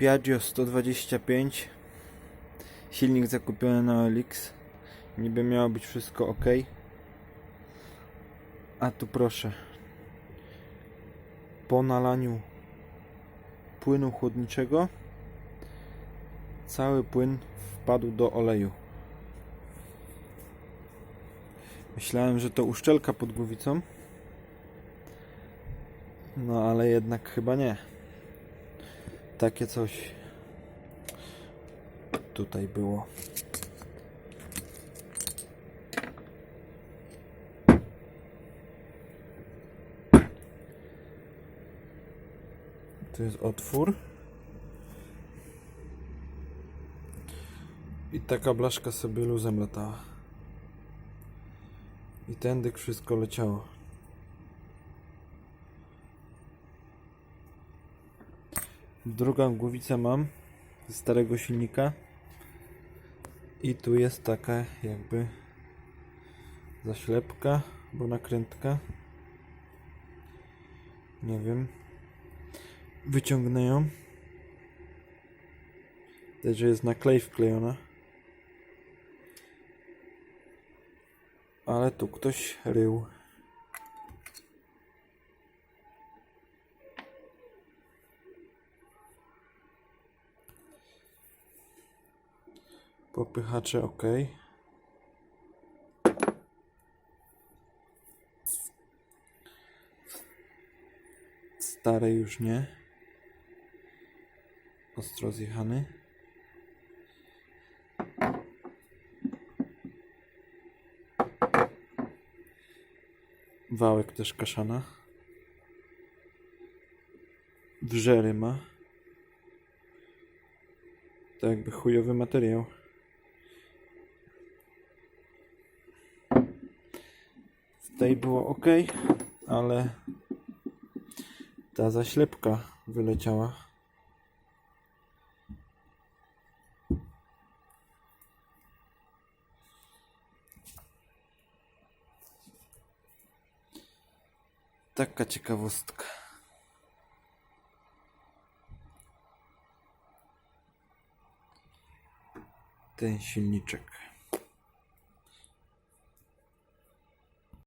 Piaggio 125 Silnik zakupiony na OLX Niby miało być wszystko ok. A tu proszę. Po nalaniu płynu chłodniczego Cały płyn wpadł do oleju. Myślałem, że to uszczelka pod głowicą. No ale jednak chyba nie takie coś tutaj było. Tu jest otwór. I taka blaszka sobie luzem latała. I tędy wszystko leciało. Drugą głowicę mam ze starego silnika. I tu jest taka jakby zaślepka, bo nakrętka. Nie wiem. Wyciągnę ją. Widać, że jest na klej wklejona. Ale tu ktoś rył. Popychacze ok. Stare już nie. Ostro zjechany. Wałek też kaszana. Wrzery ma. To jakby chujowy materiał. Tej było ok, ale ta zaślepka wyleciała. Taka ciekawostka. Ten silniczek.